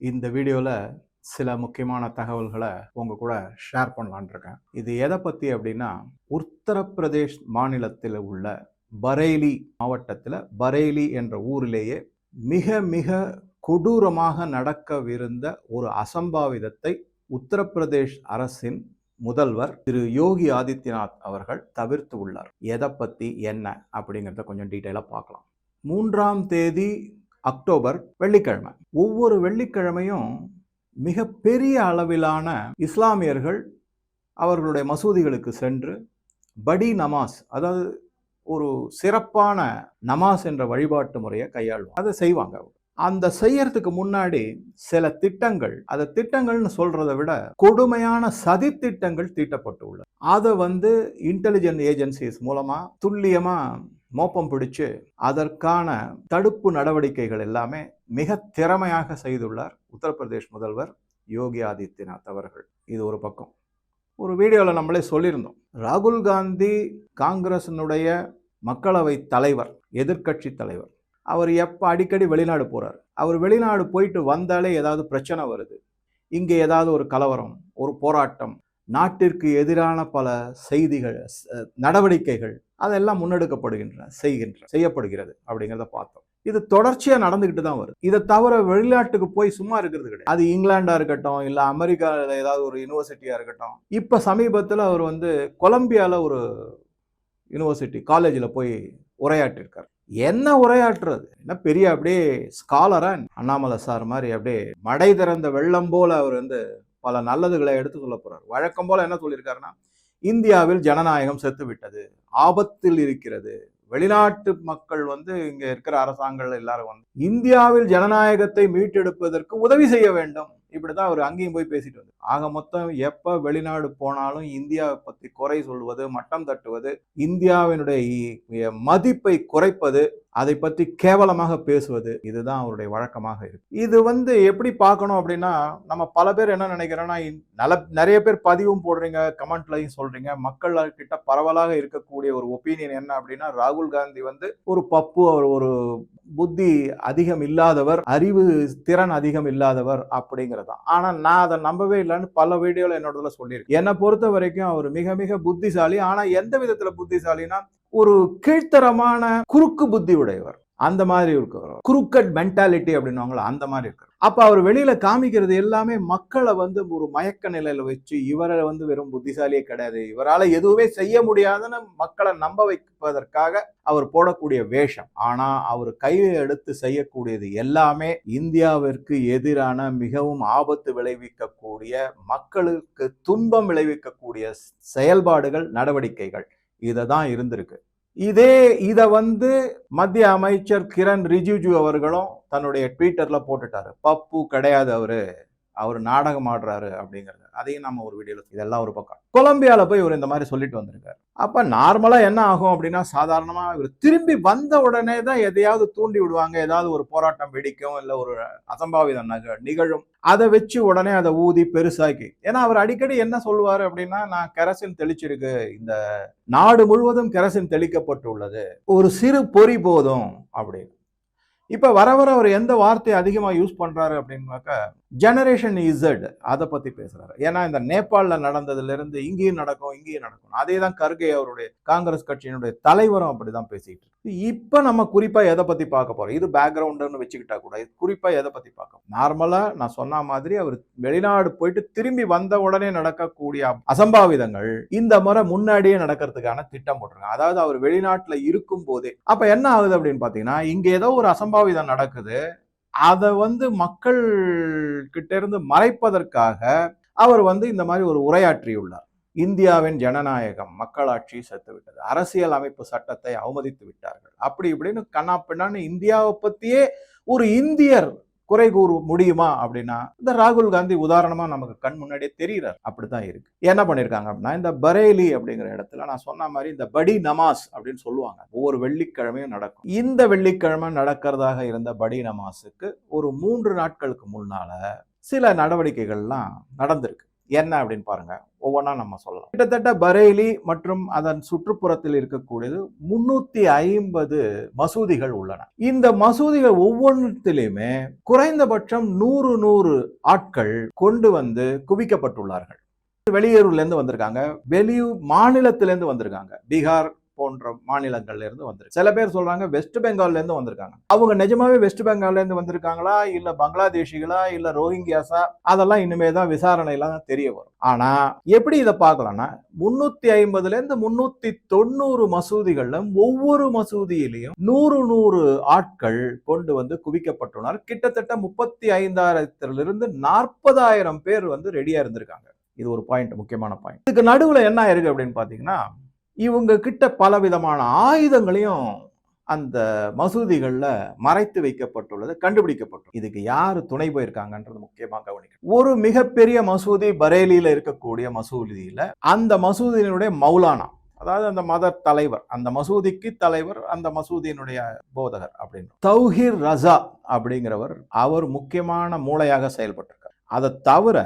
இந்த வீடியோவில் சில முக்கியமான தகவல்களை உங்கள் கூட ஷேர் பண்ணலான்னு இருக்கேன். இது எதை பற்றி அப்படின்னா உத்தரப்பிரதேஷ் மாநிலத்தில் உள்ள பரேலி மாவட்டத்தில் பரேலி என்ற ஊரிலேயே மிக மிக கொடூரமாக நடக்கவிருந்த ஒரு அசம்பாவிதத்தை உத்தரப்பிரதேஷ் அரசின் முதல்வர் திரு யோகி ஆதித்யநாத் அவர்கள் தவிர்த்து உள்ளார். எதை பற்றி என்ன அப்படிங்கிறத கொஞ்சம் டீட்டெயிலாக பார்க்கலாம். மூன்றாம் தேதி அக்டோபர் வெள்ளிக்கிழமை. ஒவ்வொரு வெள்ளிக்கிழமையும் மிக பெரிய அளவிலான இஸ்லாமியர்கள் அவர்களுடைய மசூதிகளுக்கு சென்று படி நமாஸ் அதாவது ஒரு சிறப்பான நமாஸ் என்ற வழிபாட்டு முறையை கையாளுவோம் அதை செய்வாங்க அந்த செய்யறதுக்கு முன்னாடி சில திட்டங்கள் அந்த திட்டங்கள்னு சொல்றதை விட கொடுமையான சதி திட்டங்கள் தீட்டப்பட்டு உள்ளது அதை வந்து இன்டெலிஜென்ட் ஏஜென்சிஸ் மூலமா துல்லியமா மோப்பம் பிடிச்சு அதற்கான தடுப்பு நடவடிக்கைகள் எல்லாமே மிக திறமையாக செய்துள்ளார் உத்தரப்பிரதேஷ் முதல்வர் யோகி ஆதித்யநாத் அவர்கள். இது ஒரு பக்கம். ஒரு வீடியோவில் நம்மளே சொல்லியிருந்தோம். ராகுல் காந்தி காங்கிரஸினுடைய மக்களவை தலைவர் எதிர்க்கட்சி தலைவர். அவர் எப்போ அடிக்கடி வெளிநாடு போகிறார் அவர் வெளிநாடு போயிட்டு வந்தாலே ஏதாவது பிரச்சனை வருது. இங்கே ஏதாவது ஒரு கலவரம் ஒரு போராட்டம் நாட்டிற்கு எதிரான பல செய்திகள் நடவடிக்கைகள் அதெல்லாம் முன்னெடுக்கப்படுகின்றன செய்கின்றன செய்யப்படுகிறது அப்படிங்கிறத பார்த்தோம். இது தொடர்ச்சியாக நடந்துக்கிட்டு தான் வருது. இதை தவிர வெளிநாட்டுக்கு போய் சும்மா இருக்கிறது கிடையாது. அது இங்கிலாண்டாக இருக்கட்டும் இல்லை அமெரிக்காவில் ஏதாவது ஒரு யூனிவர்சிட்டியாக இருக்கட்டும். இப்போ சமீபத்தில் அவர் வந்து கொலம்பியாவில் ஒரு யூனிவர்சிட்டி காலேஜில் போய் உரையாற்றிருக்கார். என்ன உரையாற்றுறது? என்ன பெரிய அப்படியே ஸ்காலரா அண்ணாமலை சார் மாதிரி அப்படியே மடை திறந்த வெள்ளம் போல அவர் வந்து பல நல்லதுகளை எடுத்து சொல்ல போறார். வழக்கம் போல என்ன சொல்லியிருக்காருன்னா இந்தியாவில் ஜனநாயகம் செத்துவிட்டது. ஆபத்தில் இருக்கிறது. வெளிநாட்டு மக்கள் வந்து இங்க இருக்கிற அரசாங்கங்கள் எல்லாரும் வந்து இந்தியாவில் ஜனநாயகத்தை மீட்டெடுப்பதற்கு உதவி செய்ய வேண்டும். இப்படிதான் அவர் அங்கேயும் போய் பேசிட்டு வந்து ஆக மொத்தம் எப்ப வெளிநாடு போனாலும் இந்தியாவை பத்தி குறை சொல்வது மட்டம் தட்டுவது இந்தியாவினுடைய மதிப்பை குறைப்பது அதை பற்றி கேவலமாக பேசுவது இதுதான் அவருடைய வழக்கமாக இருக்கு. இது வந்து எப்படி பார்க்கணும் அப்படின்னா நம்ம பல பேர் என்ன நினைக்கிறோன்னா நல நிறைய பேர் பதிவும் போடுறீங்க கமெண்ட்லையும் சொல்றீங்க. மக்கள் கிட்ட பரவலாக இருக்கக்கூடிய ஒரு ஒப்பீனியன் என்ன அப்படின்னா ராகுல் காந்தி வந்து ஒரு பப்பு அவர் ஒரு புத்தி அதிகம் இல்லாதவர் அறிவு திறன் அதிகம் இல்லாதவர் அப்படிங்கிறது ஆனால் நான் அதை நம்பவே இல்லைன்னு பல வீடியோவில் என்னோடதுல சொல்லியிருக்கேன் என்னை பொறுத்த வரைக்கும் அவர் மிக மிக புத்திசாலி. ஆனால் எந்த விதத்தில் புத்திசாலினா ஒரு கீழ்த்தரமான குறுக்கு புத்தி உடையவர். அந்த மாதிரி இருக்கிறவர். குறுக்கட் மென்டாலிட்டி அப்படின்னுவாங்களா அந்த மாதிரி இருக்கிற அப்ப அவர் வெளியில காமிக்கிறது எல்லாமே மக்களை வந்து ஒரு மயக்க நிலையில வச்சு இவரை வந்து வெறும் புத்திசாலியே கிடையாது. இவரால எதுவுமே செய்ய முடியாதுன்னு மக்களை நம்ப வைப்பதற்காக அவர் போடக்கூடிய வேஷம். ஆனா அவர் கையை எடுத்து செய்யக்கூடியது எல்லாமே இந்தியாவிற்கு எதிரான மிகவும் ஆபத்து விளைவிக்கக்கூடிய மக்களுக்கு துன்பம் விளைவிக்கக்கூடிய செயல்பாடுகள் நடவடிக்கைகள். இதை தான் இருந்திருக்கு. இதே இதை வந்து மத்திய அமைச்சர் கிரண் ரிஜிஜு அவர்களும் தன்னுடைய ட்விட்டர்ல போட்டுட்டாரு. பப்பு கிடையாது அவரு. அவர் நாடகம் ஆடுறாரு அப்படிங்கிறது. அதையும் நம்ம ஒரு வீடியோவில் இதெல்லாம் ஒரு பக்கம். கொலம்பியாவில் போய் இவர் இந்த மாதிரி சொல்லிட்டு வந்திருக்காரு. அப்போ நார்மலாக என்ன ஆகும் அப்படின்னா சாதாரணமாக இவர் திரும்பி வந்த உடனே தான் எதையாவது தூண்டி விடுவாங்க. ஏதாவது ஒரு போராட்டம் வெடிக்கும் இல்லை ஒரு அசம்பாவிதம் நிகழும். அதை வச்சு உடனே அதை ஊதி பெருசாக்கி. ஏன்னா அவர் அடிக்கடி என்ன சொல்லுவார் அப்படின்னா நான் கெரசின் தெளிச்சிருக்கு. இந்த நாடு முழுவதும் கெரசின் தெளிக்கப்பட்டுள்ளது. ஒரு சிறு பொறி போதும் அப்படின்னு. இப்போ வர வர அவர் எந்த வார்த்தையை அதிகமாக யூஸ் பண்ணுறாரு அப்படின்னாக்கா ஜெனரேஷன் இசட் அதை பற்றி பேசுகிறாரு ஏன்னா இந்த நேபாளில் நடந்ததுலேருந்து இங்கேயும் நடக்கும் இங்கேயும் நடக்கும். அதே தான் கர்கே அவருடைய காங்கிரஸ் கட்சியினுடைய தலைவரும் அப்படி தான் பேசிட்டு இப்போ நம்ம குறிப்பாக எதை பற்றி பார்க்க போகிறோம் இது பேக்ரவுண்டுன்னு வச்சுக்கிட்டா கூட இது குறிப்பாக எதை பற்றி பார்க்க நார்மலாக நான் சொன்ன மாதிரி அவர் வெளிநாடு போயிட்டு திரும்பி வந்த உடனே நடக்கக்கூடிய அசம்பாவிதங்கள் இந்த முறை முன்னாடியே நடக்கிறதுக்கான திட்டம் போட்டிருக்காங்க. அதாவது அவர் வெளிநாட்டில் இருக்கும் போதே அப்போ என்ன ஆகுது அப்படின்னு பார்த்தீங்கன்னா இங்கே ஏதோ ஒரு அசம்பாவிதம் நடக்குது. அதை வந்து மக்கள் கிட்ட இருந்து மறைப்பதற்காக அவர் வந்து இந்த மாதிரி ஒரு உரையாற்றியுள்ளார். இந்தியாவின் ஜனநாயகம் மக்களாட்சி செத்துவிட்டது. அரசியல் அமைப்பு சட்டத்தை அவமதித்து விட்டார்கள். அப்படி இப்படின்னு கண்ணா பின்னான்னு இந்தியாவை பற்றியே ஒரு இந்தியர் குறை கூறு முடியுமா அப்படின்னா இந்த ராகுல் காந்தி உதாரணமாக நமக்கு கண் முன்னாடியே தெரிகிறார். அப்படித்தான் இருக்கு. என்ன பண்ணியிருக்காங்க அப்படின்னா இந்த பரேலி அப்படிங்கிற இடத்துல நான் சொன்ன மாதிரி இந்த படி நமாஸ் அப்படின்னு சொல்லுவாங்க. ஒவ்வொரு வெள்ளிக்கிழமையும் நடக்கும். இந்த வெள்ளிக்கிழமை நடக்கிறதாக இருந்த படி நமாஸுக்கு ஒரு மூன்று நாட்களுக்கு முன்னால சில நடவடிக்கைகள்லாம் நடந்திருக்கு. என்ன அப்படின்னு பாருங்க. ஒவ்வொன்றா நம்ம சொல்லலாம். கிட்டத்தட்ட பரேலி மற்றும் அதன் சுற்றுப்புறத்தில் இருக்கக்கூடியது முன்னூத்தி ஐம்பது மசூதிகள் உள்ளன. இந்த மசூதிகள் ஒவ்வொன்றத்திலையுமே குறைந்தபட்சம் நூறு நூறு ஆட்கள் கொண்டு வந்து குவிக்கப்பட்டுள்ளார்கள். வெளியூர்ல இருந்து வந்திருக்காங்க. வெளியூர் மாநிலத்திலேருந்து வந்திருக்காங்க. பீகார் போன்ற மாநிலங்கள்ல இருந்து வந்திருக்கு. சில பேர் சொல்றாங்க வெஸ்ட் பெங்கால்ல இருந்து வந்திருக்காங்க. அவங்க நிஜமாவே வெஸ்ட் பெங்கால்ல இருந்து வந்திருக்காங்களா? இல்ல பங்களாதேஷிகளா? இல்ல ரோஹிங்கியாஸா? அதெல்லாம் இனிமே தான் விசாரணையெல்லாம் தெரிய வரும். ஆனா எப்படி இதை பார்க்கலாம்னா முன்னூத்தி ஐம்பதுல இருந்து முன்னூத்தி தொண்ணூறு மசூதிகள்ல ஒவ்வொரு மசூதியிலையும் நூறு நூறு ஆட்கள் கொண்டு வந்து குவிக்கப்பட்டுள்ளனர். கிட்டத்தட்ட முப்பத்தி ஐந்தாயிரத்திலிருந்து நாற்பதாயிரம் பேர் வந்து ரெடியா இருந்திருக்காங்க. இது ஒரு பாயிண்ட் முக்கியமான பாயிண்ட் இதுக்கு நடுவுல என்ன இருக்கு அப்படின்னு பாத்தீங்கன்னா இவங்க கிட்ட பல விதமான ஆயுதங்களையும் அந்த மசூதிகளில் மறைத்து வைக்கப்பட்டுள்ளது கண்டுபிடிக்கப்பட்டுள்ளது. இதுக்கு யார் துணை போயிருக்காங்கன்றது முக்கியமாக கவனிக்கணும். ஒரு மிகப்பெரிய மசூதி பரேலியில் இருக்கக்கூடிய மசூதியில் அந்த மசூதியினுடைய மௌலானா அதாவது அந்த மத தலைவர் அந்த மசூதிக்கு தலைவர் அந்த மசூதியினுடைய போதகர் அப்படின்னு. தௌஹிர் ரசா அப்படிங்கிறவர் அவர் முக்கியமான மூளையாக செயல்பட்டிருக்கார். அதை தவிர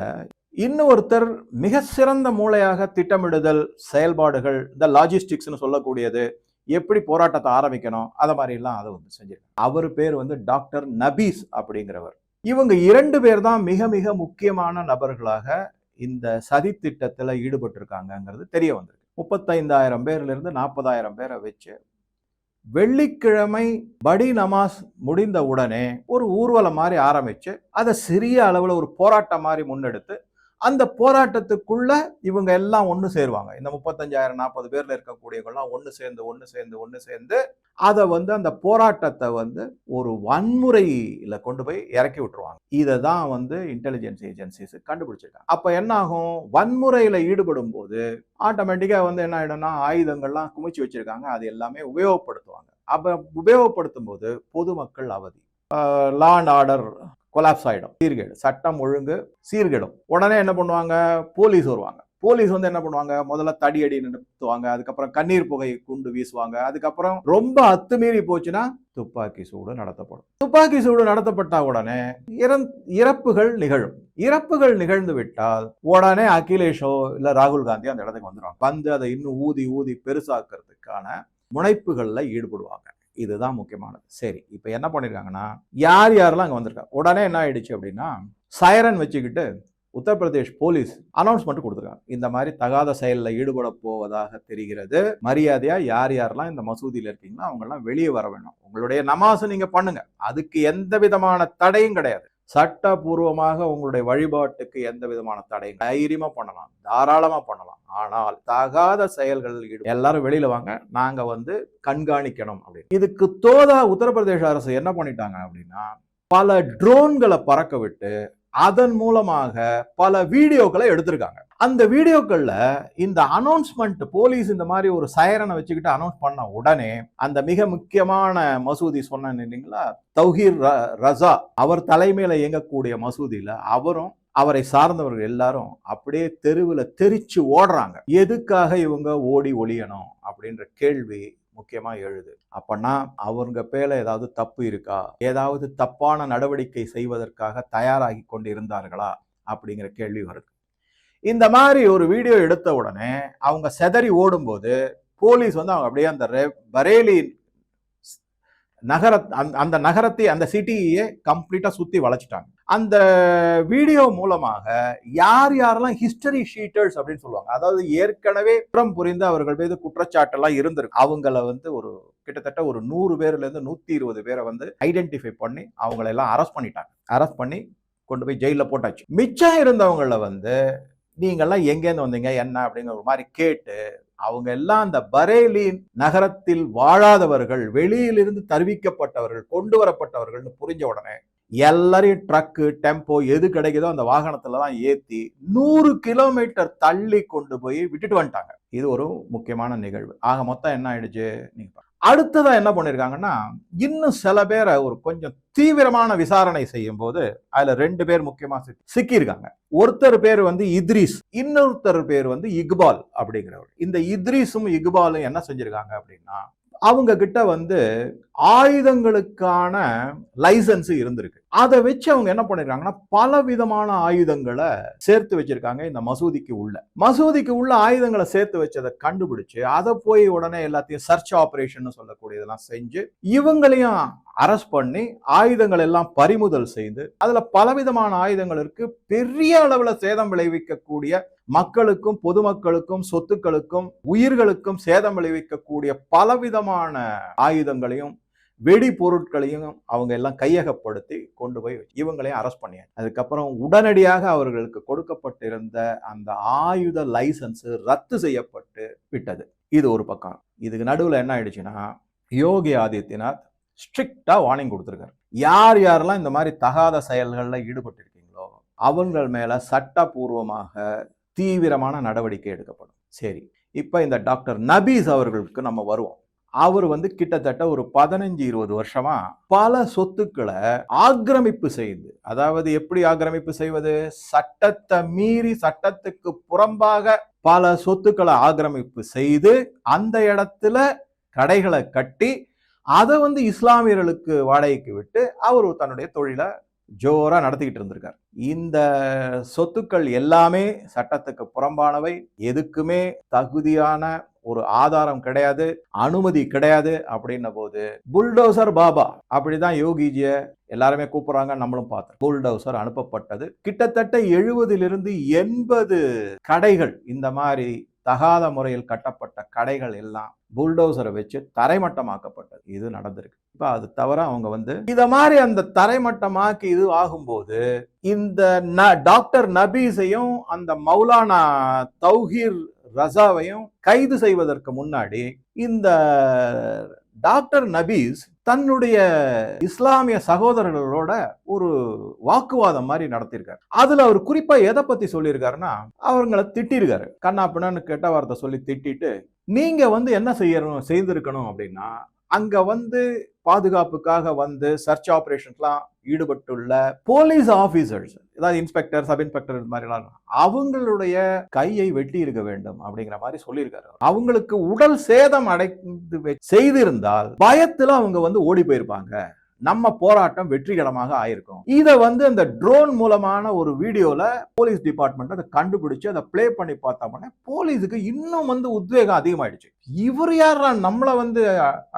இன்னொருத்தர் மிக சிறந்த மூளையாக திட்டமிடுதல் செயல்பாடுகள் இந்த லாஜிஸ்டிக்ஸ்னு சொல்லக்கூடியது எப்படி போராட்டத்தை ஆரம்பிக்கணும் அதை மாதிரி எல்லாம் அதை வந்து செஞ்சிருக்காங்க. அவர் பேர் வந்து டாக்டர் நபீஸ் அப்படிங்கிறவர். இவங்க இரண்டு பேர் தான் மிக மிக முக்கியமான நபர்களாக இந்த சதி திட்டத்தில் ஈடுபட்டிருக்காங்கங்கிறது தெரிய வந்திருக்கு. முப்பத்தைந்தாயிரம் பேர்லேருந்து நாற்பதாயிரம் பேரை வச்சு வெள்ளிக்கிழமை படி நமாஸ் முடிந்த உடனே ஒரு ஊர்வலம் மாதிரி ஆரம்பித்து அதை சிறிய அளவில் ஒரு போராட்டம் மாதிரி முன்னெடுத்து அந்த போராட்டத்துக்குள்ள இவங்க எல்லாம் ஒன்று சேருவாங்க. இந்த முப்பத்தஞ்சாயிரம் நாற்பது பேர்ல இருக்கக்கூடியவங்கெல்லாம் ஒன்று சேர்ந்து ஒன்று சேர்ந்து ஒன்று சேர்ந்து அதை வந்து அந்த போராட்டத்தை வந்து ஒரு வன்முறையில கொண்டு போய் இறக்கி விட்டுருவாங்க. இதை தான் வந்து இன்டெலிஜென்ஸ் ஏஜென்சிஸ் கண்டுபிடிச்சிருக்காங்க. அப்போ என்ன ஆகும்? ஈடுபடும் போது ஆட்டோமேட்டிக்காக வந்து என்ன ஆகிடும்னா ஆயுதங்கள்லாம் குமிச்சு வச்சிருக்காங்க. அது எல்லாமே உபயோகப்படுத்துவாங்க. அப்போ உபயோகப்படுத்தும் போது பொதுமக்கள் அவதி. லா அண்ட் ஆர்டர் கொலாப்ஸ் ஆகிடும் சீர்கேடு. சட்டம் ஒழுங்கு சீர்கேடும். உடனே என்ன பண்ணுவாங்க? போலீஸ் வருவாங்க. போலீஸ் வந்து என்ன பண்ணுவாங்க? முதல்ல தடி அடி நிறுத்துவாங்க. அதுக்கப்புறம் கண்ணீர் புகை குண்டு வீசுவாங்க. அதுக்கப்புறம் ரொம்ப அத்துமீறி போச்சுன்னா துப்பாக்கி சூடு நடத்தப்படும். துப்பாக்கி சூடு நடத்தப்பட்ட உடனே இறப்புகள் நிகழும். இறப்புகள் நிகழ்ந்து விட்டால் உடனே அகிலேஷோ இல்ல ராகுல் காந்தி அந்த இடத்துக்கு வந்துடுவாங்க வந்து அதை இன்னும் ஊதி ஊதி பெருசாக்குறதுக்கான முனைப்புகளில் ஈடுபடுவாங்க. இதுதான் முக்கியமானது. சரி இப்போ என்ன பண்ணியிருக்காங்கன்னா யார் யாரெல்லாம் அங்கே வந்திருக்கா? உடனே என்ன ஆயிடுச்சு அப்படின்னா சைரன் வச்சுக்கிட்டு உத்தரப்பிரதேஷ் போலீஸ் அனௌன்ஸ்மெண்ட் கொடுத்துருக்காங்க. இந்த மாதிரி தகாத செயலில் ஈடுபட போவதாக தெரிகிறது. மரியாதையாக யார் யாரெல்லாம் இந்த மசூதியில் இருக்கீங்களோ அவங்கெல்லாம் வெளியே வர வேணும். உங்களுடைய நமாசு நீங்கள் பண்ணுங்க. அதுக்கு எந்த விதமான தடையும் கிடையாது. சட்டபூர்வமாக உங்களுடைய வழிபாட்டுக்கு எந்த விதமான தடையும் தைரியமா பண்ணலாம் தாராளமா பண்ணலாம். ஆனால் தகாத செயல்கள் எல்லாரும் வெளியில வாங்க நாங்க வந்து கண்காணிக்கணும் அப்படின்னு. இதுக்கு தோதா உத்தரப்பிரதேச அரசு என்ன பண்ணிட்டாங்க அப்படின்னா பல ட்ரோன்களை பறக்க விட்டு அதன் மூலமாக பல வீடியோக்களை எடுத்திருக்காங்க. அந்த வீடியோக்களில் இந்த அனௌன்ஸ்மெண்ட் போலீஸ் இந்த மாதிரி ஒரு சைரனை வச்சுக்கிட்டு அனௌன்ஸ் பண்ண உடனே அந்த மிக முக்கியமான மசூதி சொன்னேன் இல்லைங்களா? தௌஹீர் ரசா. அவர் தலைமையில் இயங்கக்கூடிய மசூதியில் அவரும் அவரை சார்ந்தவர்கள் எல்லாரும் அப்படியே தெருவில் தெரிச்சு ஓடுறாங்க. எதுக்காக இவங்க ஓடி ஒழியணும் அப்படின்ற கேள்வி முக்கியமா எழுது. அப்பனா அவங்க பேல ஏதாவது தப்பு இருக்கா? ஏதாவது தப்பான நடவடிக்கை செய்வதற்காக தயாராகி கொண்டு இருந்தார்களா அப்படிங்கிற கேள்வி வருது. இந்த மாதிரி ஒரு வீடியோ எடுத்த உடனே அவங்க செதறி ஓடும்போது போலீஸ் வந்து அவங்க அப்படியே அந்த பரேலி நகர அந்த நகரத்தை அந்த சிட்டியே கம்ப்ளீட்டா சுத்தி வளைச்சிட்டாங்க. அந்த வீடியோ மூலமாக யார் யாரெல்லாம் ஹிஸ்டரி ஷீட்டர்ஸ் அப்படின்னு சொல்லுவாங்க அதாவது ஏற்கனவே குற்றம் புரிந்து அவர்கள் மீது குற்றச்சாட்டெல்லாம் இருந்திருக்கு. அவங்கள வந்து ஒரு கிட்டத்தட்ட ஒரு நூறு பேர்லேருந்து நூற்றி இருபது பேரை வந்து ஐடென்டிஃபை பண்ணி அவங்களெல்லாம் அரெஸ்ட் பண்ணிட்டாங்க. அரெஸ்ட் பண்ணி கொண்டு போய் ஜெயிலில் போட்டாச்சு. மிச்சம் இருந்தவங்கள வந்து நீங்கள்லாம் எங்கேருந்து வந்தீங்க என்ன அப்படிங்கிற ஒரு மாதிரி கேட்டு அவங்க எல்லாம் அந்த பரேலி நகரத்தில் வாழாதவர்கள் வெளியிலிருந்து தருவிக்கப்பட்டவர்கள் கொண்டு வரப்பட்டவர்கள்னு புரிஞ்ச உடனே எல்லாரையும் ட்ரக்கு டெம்போ எது கிடைக்குதோ அந்த வாகனத்துல தான் ஏத்தி நூறு கிலோமீட்டர் தள்ளி கொண்டு போய் விட்டுட்டு வந்துட்டாங்க. இது ஒரு முக்கியமான நிகழ்வு. ஆக மொத்தம் என்ன ஆயிடுச்சு? நீங்க அடுத்ததான் என்ன பண்ணிருக்காங்கன்னா இன்னும் சில பேரை ஒரு கொஞ்சம் தீவிரமான விசாரணை செய்யும் போது அதுல ரெண்டு பேர் முக்கியமா சிக்கியிருக்காங்க. ஒருத்தர் பேர் வந்து இத்ரீஸ் இன்னொருத்தர் பேர் வந்து இக்பால் அப்படிங்கிறவர். இந்த இத்ரீஸும் இக்பாலும் என்ன செஞ்சிருக்காங்க அப்படின்னா அவங்க கிட்ட வந்து ஆயுதங்களுக்கான லைசன்ஸ் இருந்திருக்கு. அதை வச்சு அவங்க என்ன பண்ணிருக்காங்கன்னா பல விதமான ஆயுதங்களை சேர்த்து வச்சிருக்காங்க இந்த மசூதிக்கு உள்ள. மசூதிக்கு உள்ள ஆயுதங்களை சேர்த்து வச்சதை கண்டுபிடிச்சு அதை போய் உடனே எல்லாத்தையும் சர்ச் ஆபரேஷன் சொல்லக்கூடியதெல்லாம் செஞ்சு இவங்களையும் அரெஸ்ட் பண்ணி ஆயுதங்கள் எல்லாம் பறிமுதல் செய்து அதுல பலவிதமான ஆயுதங்கள் இருக்கு. பெரிய அளவுல சேதம் விளைவிக்கக்கூடிய மக்களுக்கும் பொதுமக்களுக்கும் சொத்துக்களுக்கும் உயிர்களுக்கும் சேதம் விளைவிக்கக்கூடிய பலவிதமான ஆயுதங்களையும் வெடி பொருட்களையும் அவங்க எல்லாம் கையகப்படுத்தி கொண்டு போய் இவங்களையும் அரெஸ்ட் பண்ணியாங்க அதுக்கப்புறம் உடனடியாக அவர்களுக்கு கொடுக்கப்பட்டிருந்த அந்த ஆயுத லைசன்ஸ் ரத்து செய்யப்பட்டு விட்டது. இது ஒரு பக்கம். இதுக்கு நடுவில் என்ன ஆயிடுச்சுன்னா யோகி ஆதித்யநாத் ஸ்ட்ரிக்டா வார்னிங் கொடுத்துருக்காரு. யார் யாரெல்லாம் இந்த மாதிரி தகாத செயல்களில் ஈடுபட்டிருக்கீங்களோ அவங்கள் மேல சட்டபூர்வமாக தீவிரமான நடவடிக்கை எடுக்கப்படும். சரி இப்போ இந்த டாக்டர் நபீஸ் அவர்களுக்கு நம்ம வருவோம். அவர் வந்து கிட்டத்தட்ட ஒரு பதினஞ்சு இருபது வருஷமா பல சொத்துக்களை ஆக்கிரமிப்பு செய்து அதாவது எப்படி ஆக்கிரமிப்பு செய்வது? சட்டத்தை மீறி சட்டத்துக்கு புறம்பாக பல சொத்துக்களை ஆக்கிரமிப்பு செய்து அந்த இடத்துல கடைகளை கட்டி அதை வந்து இஸ்லாமியர்களுக்கு வாடகைக்கு விட்டு அவர் தன்னுடைய தொழிலை ஜோராக நடத்திக்கிட்டு இருந்திருக்கார். இந்த சொத்துக்கள் எல்லாமே சட்டத்துக்கு புறம்பானவை. எதுக்குமே தகுதியான ஒரு ஆதாரம் கிடையாது அனுமதி கிடையாது அப்படின்ன போது புல்டோசர் பாபா அப்படிதான் யோகிஜிய எல்லாருமே கூப்பிடுறாங்க நம்மளும் பார்த்தோம் புல்டோசர் அனுப்பப்பட்டது. கிட்டத்தட்ட எழுபதிலிருந்து எண்பது கடைகள் இந்த மாதிரி தகாத முறையில் கட்டப்பட்ட கடைகள் எல்லாம் புல்டோசரை வச்சு தரைமட்டமாக்கப்பட்டது. இது நடந்திருக்கு. இப்ப அது தவிர அவங்க வந்து இத மாதிரி அந்த தரைமட்டமாக்கி இது ஆகும்போது இந்த ந- டாக்டர் நபீஸையும் அந்த மௌலானா தௌஹீர் ரசாவையும் கைது செய்வதற்கு முன்னாடி இந்த டாக்டர் நபீஸ் தன்னுடைய இஸ்லாமிய சகோதரர்களோட ஒரு வாக்குவாதம் மாதிரி நடத்தியிருக்காரு. அதுல அவர் குறிப்பா எதை பத்தி சொல்லியிருக்காருன்னா அவங்கள திட்டிருக்காரு கண்ணா பின்னான்னு கெட்ட வார்த்தை சொல்லி திட்டிட்டு நீங்க வந்து என்ன செய்யணும் செய்திருக்கணும் அப்படின்னா அங்க வந்து பாதுகாப்புக்காக வந்து சர்ச் ஆப்ரேஷன்ஸ்லாம் ஈடுபட்டுள்ள போலீஸ் ஆபீசர்ஸ் ஏதாவது இன்ஸ்பெக்டர் சப் இன்ஸ்பெக்டர் இது மாதிரிலாம் அவங்களுடைய கையை வெட்டி இருக்க வேண்டும் அப்படிங்கிற மாதிரி சொல்லியிருக்காரு அவங்களுக்கு உடல் சேதம் அடைந்து செய்திருந்தால் பயத்தில் அவங்க வந்து ஓடி போயிருப்பாங்க. நம்ம போராட்டம் வெற்றிகரமாக ஆயிருக்கும். இதை வந்து அந்த ட்ரோன் மூலமான ஒரு வீடியோல போலீஸ் டிபார்ட்மெண்ட் அதை கண்டுபிடிச்சு அதை ப்ளே பண்ணி பார்த்தோம்னா போலீஸுக்கு இன்னும் வந்து உத்வேகம் அதிகமாயிடுச்சு. இவர் யார் நம்மளை வந்து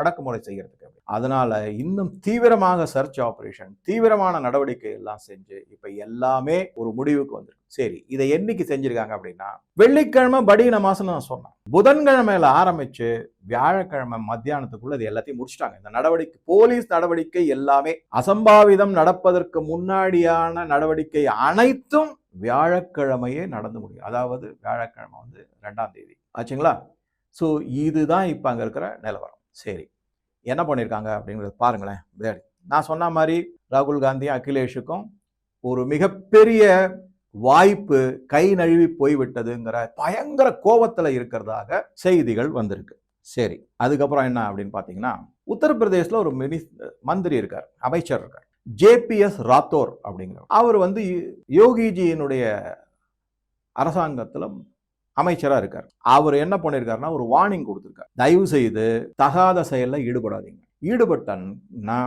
அடக்குமுறை செய்யறதுக்கு? அதனால் இன்னும் தீவிரமாக சர்ச் ஆப்ரேஷன் தீவிரமான நடவடிக்கை எல்லாம் செஞ்சு இப்போ எல்லாமே ஒரு முடிவுக்கு வந்திருக்கு. சரி இதை என்னைக்கு செஞ்சுருக்காங்க அப்படின்னா வெள்ளிக்கிழமை படியின மாதம் நான் சொன்னேன். புதன்கிழமையில் ஆரம்பித்து வியாழக்கிழமை மத்தியானத்துக்குள்ள இது எல்லாத்தையும் முடிச்சிட்டாங்க. இந்த நடவடிக்கை போலீஸ் நடவடிக்கை எல்லாமே அசம்பாவிதம் நடப்பதற்கு முன்னாடியான நடவடிக்கை அனைத்தும் வியாழக்கிழமையே நடந்து முடியும். அதாவது வியாழக்கிழமை வந்து ரெண்டாம் தேதி. ஆச்சுங்களா? ஸோ இதுதான் இப்போ அங்கே இருக்கிற நிலவரம். சரி. என்ன பண்ணியிருக்காங்க அப்படிங்கிறத பாருங்களேன் விளையாடி நான் சொன்ன மாதிரி ராகுல் காந்தியும் அகிலேஷுக்கும் ஒரு மிகப்பெரிய வாய்ப்பு கை நழுவி போய்விட்டதுங்கிற பயங்கர கோபத்தில் இருக்கிறதாக செய்திகள் வந்திருக்கு. சரி அதுக்கப்புறம் என்ன அப்படின்னு பார்த்தீங்கன்னா உத்தரப்பிரதேசில் ஒரு மினி மந்திரி இருக்கார் அமைச்சர் இருக்கார் ஜேபிஎஸ் ராத்தோர் அப்படிங்கிற அவர் வந்து யோகிஜியினுடைய அரசாங்கத்தில் அமைச்சராக இருக்கார். அவர் என்ன பண்ணியிருக்காருன்னா ஒரு வார்னிங் கொடுத்துருக்கார். தயவு செய்து தகாத செயலில் ஈடுபடாதீங்க. ஈடுபட்டன்னா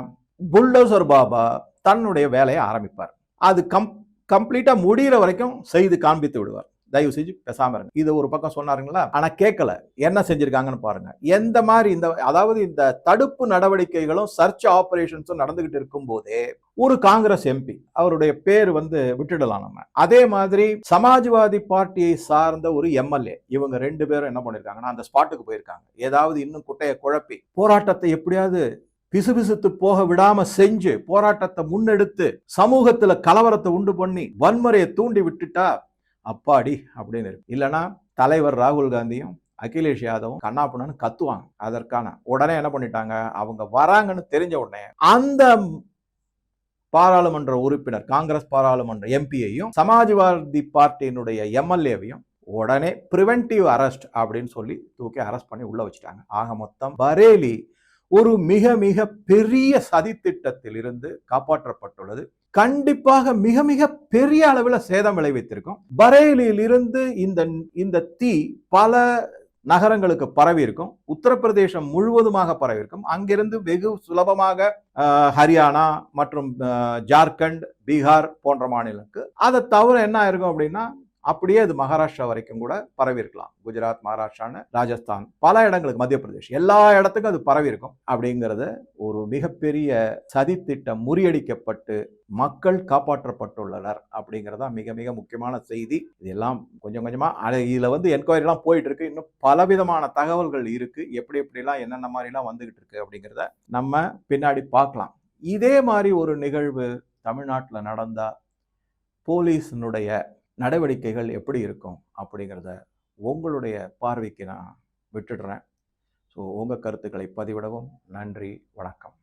புல்டோசர் பாபா தன்னுடைய வேலையை ஆரம்பிப்பார். அது கம் கம்ப்ளீட்டாக முடியிற வரைக்கும் செய்து காண்பித்து விடுவார். தயவு செஞ்சு பேசாம இருங்க. இது ஒரு பக்கம் சொன்னாருங்களா? ஆனா கேட்கல என்ன செஞ்சிருக்காங்கன்னு பாருங்க. எந்த மாதிரி இந்த அதாவது இந்த தடுப்பு நடவடிக்கைகளும் சர்ச் ஆபரேஷன்ஸும் நடந்துகிட்டு இருக்கும் போதே ஒரு காங்கிரஸ் எம்பி அவருடைய பேர் வந்து விட்டுடலாம் நம்ம. அதே மாதிரி சமாஜ்வாதி பார்ட்டியை சார்ந்த ஒரு எம்எல்ஏ இவங்க ரெண்டு பேரும் என்ன பண்ணிருக்காங்கன்னா அந்த ஸ்பாட்டுக்கு போயிருக்காங்க. ஏதாவது இன்னும் குட்டையை குழப்பி போராட்டத்தை எப்படியாவது பிசுபிசுத்து போக விடாம செஞ்சு போராட்டத்தை முன்னெடுத்து சமூகத்துல கலவரத்தை உண்டு பண்ணி வன்முறையை தூண்டி விட்டுட்டா அப்பாடி அப்படின்னு இருக்கு. இல்லைன்னா தலைவர் ராகுல் காந்தியும் அகிலேஷ் யாதவும் கண்ணாப்புணன்னு கத்துவாங்க. அதற்கான உடனே என்ன பண்ணிட்டாங்க? அவங்க வராங்கன்னு தெரிஞ்ச உடனே அந்த பாராளுமன்ற உறுப்பினர் காங்கிரஸ் பாராளுமன்ற எம்பியையும் சமாஜ்வாதி பார்ட்டியினுடைய எம்எல்ஏவையும் உடனே பிரிவென்டிவ் அரெஸ்ட் அப்படின்னு சொல்லி தூக்கி அரெஸ்ட் பண்ணி உள்ள வச்சுட்டாங்க. ஆக மொத்தம் பரேலி ஒரு மிக மிக பெரிய சதித்திட்டத்தில் இருந்து காப்பாற்றப்பட்டுள்ளது. கண்டிப்பாக மிக மிக பெரிய அளவில் சேதம் விளைவித்திருக்கும். பரேலியில் இருந்து இந்த இந்த தீ பல நகரங்களுக்கு பரவி இருக்கும் உத்தரப்பிரதேசம் முழுவதுமாக பரவி இருக்கும் அங்கிருந்து வெகு சுலபமாக ஹரியானா மற்றும் ஜார்க்கண்ட் பீகார் போன்ற மாநிலங்களுக்கு. அதை தவிர என்ன ஆயிருக்கும் அப்படின்னா அப்படியே அது மகாராஷ்டிரா வரைக்கும் கூட பரவி இருக்கலாம் குஜராத் மகாராஷ்டிரான்னு ராஜஸ்தான் பல இடங்களுக்கு மத்திய பிரதேஷ் எல்லா இடத்துக்கும் அது பரவி இருக்கும் அப்படிங்கிறத ஒரு மிகப்பெரிய சதித்திட்டம் முறியடிக்கப்பட்டு மக்கள் காப்பாற்றப்பட்டுள்ளனர் அப்படிங்கிறதா மிக மிக முக்கியமான செய்தி. இதெல்லாம் கொஞ்சம் கொஞ்சமாக இதில் வந்து என்கொயரிலாம் போயிட்டு இருக்கு இன்னும் பலவிதமான தகவல்கள் இருக்கு. எப்படி எப்படிலாம் என்னென்ன மாதிரிலாம் வந்துகிட்டு இருக்கு அப்படிங்கிறத நம்ம பின்னாடி பார்க்கலாம். இதே மாதிரி ஒரு நிகழ்வு தமிழ்நாட்டில் நடந்தால் போலீஸினுடைய நடவடிக்கைகள் எப்படி இருக்கும் அப்படிங்கிறத உங்களுடைய பார்வைக்கு நான் விட்டுடுறேன். ஸோ உங்கள் கருத்துக்களை பதிவிடவும். நன்றி. வணக்கம்.